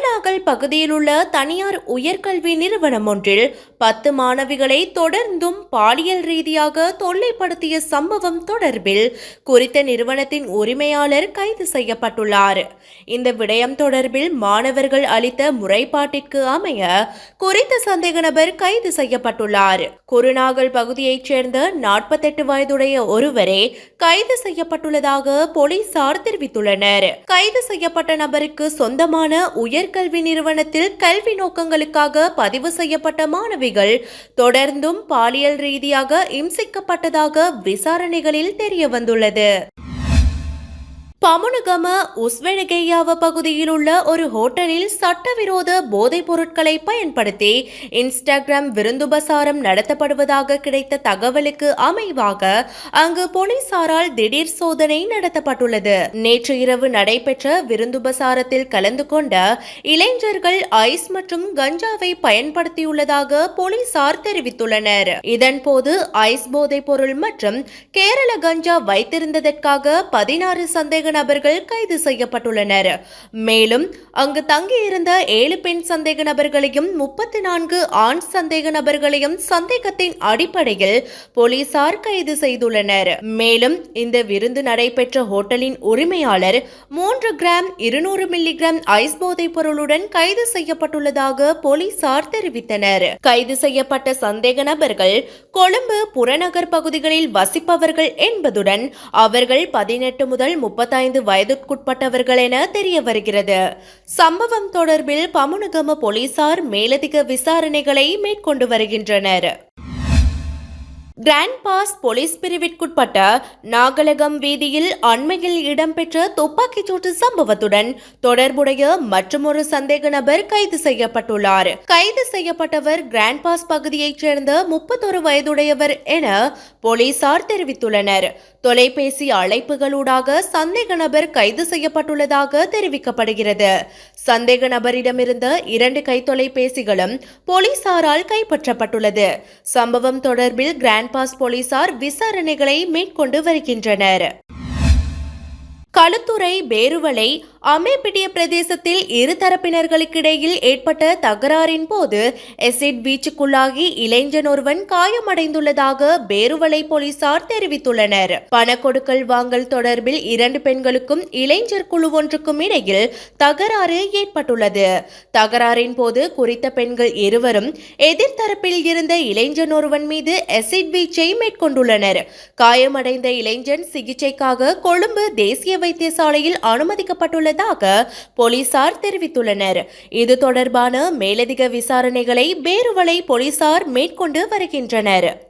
குருநாகல் பகுதியில் உள்ள தனியார் உயர்கல்வி நிறுவனம் ஒன்றில் பத்து மாணவிகளை தொடர்ந்தும் பாலியல் ரீதியாக தொல்லைப்படுத்திய சம்பவம் தொடர்பில் குறித்த நிறுவனத்தின் உரிமையாளர் கைது செய்யப்பட்டுள்ளார். இந்த விடயம் தொடர்பில் மாணவர்கள் அளித்த முறைப்பாட்டிற்கு அமைய குறித்த சந்தேக நபர் கைது செய்யப்பட்டுள்ளார். குருநாகல் பகுதியைச் சேர்ந்த நாற்பத்தெட்டு வயதுடைய ஒருவரே கைது செய்யப்பட்டுள்ளதாக போலீசார் தெரிவித்துள்ளனர். கைது செய்யப்பட்ட நபருக்கு சொந்தமான உயர் உயர்கல்வி நிறுவனத்தில் கல்வி நோக்கங்களுக்காக பதிவு செய்யப்பட்ட மாணவிகள் தொடர்ந்தும் பாலியல் ரீதியாக இம்சிக்கப்பட்டதாக விசாரணைகளில் தெரிய வந்துள்ளது பமுனுகம உஸ்வெனகேயாவ பகுதியில் உள்ள ஒரு ஹோட்டலில் சட்டவிரோத போதைப் பொருட்களை பயன்படுத்தி இன்ஸ்டாகிராம் விருந்துபசாரம் நடத்தப்படுவதாக கிடைத்த தகவலுக்கு அமைவாக அங்கு போலீசாரால் திடீர் சோதனை நடத்தப்பட்டுள்ளது. நேற்று இரவு நடைபெற்ற விருந்துபசாரத்தில் கலந்து கொண்ட இளைஞர்கள் ஐஸ் மற்றும் கஞ்சாவை பயன்படுத்தியுள்ளதாக போலீசார் தெரிவித்துள்ளனர். இதன்போது ஐஸ் போதைப் பொருள் மற்றும் கேரள கஞ்சா வைத்திருந்ததற்காக பதினாறு சந்தேக நபர்கள் கைது செய்யப்பட்டுள்ளனர். மேலும் அங்கு தங்கியிருந்த ஏழு பெண் சந்தேக நபர்களையும் முப்பத்தி நான்கு ஆண் சந்தேக நபர்களையும் சந்தேகத்தின் அடிப்படையில் போலீசார் கைது செய்துள்ளனர். மேலும் இந்த விருந்து நடைபெற்ற ஹோட்டலின் உரிமையாளர் மூன்று கிராம் இருநூறு மில்லிகிராம் ஐஸ் போதைப் பொருளுடன் கைது செய்யப்பட்டுள்ளதாக போலீசார் தெரிவித்தனர். கைது செய்யப்பட்ட சந்தேக நபர்கள் கொழும்பு புறநகர் பகுதிகளில் வசிப்பவர்கள் என்பதுடன் அவர்கள் பதினெட்டு முதல் முப்பத்தி பதினைந்து வயதுக்குட்பட்டவர்கள் என தெரிய வருகிறது சம்பவம் தொடர்பில் பமுனுகம போலீசார் மேலதிக விசாரணைகளை மேற்கொண்டு வருகின்றனர். கிராண்ட் பாஸ் போலீஸ் பிரிவிற்குட்பட்ட நாகலகம் வீதியில் அண்மையில் இடம்பெற்ற துப்பாக்கிச்சூட்டு சம்பவத்துடன் தொடர்புடைய மற்றொரு சந்தேக நபர் கைது செய்யப்பட்டுள்ளார். கைது செய்யப்பட்டவர் கிராண்ட் பாஸ் பகுதியைச் சேர்ந்த முப்பத்தொரு வயதுடையவர் என போலீசார் தெரிவித்துள்ளனர். தொலைபேசி அழைப்புகளூடாக சந்தேக நபர் கைது செய்யப்பட்டுள்ளதாக தெரிவிக்கப்படுகிறது. சந்தேக நபரிடமிருந்த இரண்டு கைத்தொலைபேசிகளும் போலீசாரால் கைப்பற்றப்பட்டுள்ளது. சம்பவம் தொடர்பில் கிராண்ட் பாஸ் போலீசார் விசாரணைகளை மேற்கொண்டு வருகின்றனர். களுத்துறை பேருவளை அமேபிட்டிய பிரதேசத்தில் இரு தரப்பினர்களுக்கிடையில் ஏற்பட்ட தகராறின் போது எசிட் வீச்சுக்குள்ளாகி இளைஞன் ஒருவன் காயமடைந்துள்ளதாக பேருவளை போலீசார் தெரிவித்துள்ளனர். பணக்கொடுக்கல் வாங்கல் தொடர்பில் இரண்டு பெண்களுக்கும் இளைஞர் குழு ஒன்றுக்கும் இடையில் தகராறு ஏற்பட்டுள்ளது. தகராறின் போது குறித்த பெண்கள் இருவரும் எதிர்த்தரப்பில் இருந்த இளைஞன் ஒருவன் மீது எசிட் வீச்சை மேற்கொண்டுள்ளனர். காயமடைந்த இளைஞன் சிகிச்சைக்காக கொழும்பு தேசிய வைத்தியசாலையில் அனுமதிக்கப்பட்டுள்ளதாக போலீசார் தெரிவித்துள்ளனர். இது தொடர்பான மேலதிக விசாரணைகளை பேருவளை போலீசார் மேற்கொண்டு வருகின்றனர்.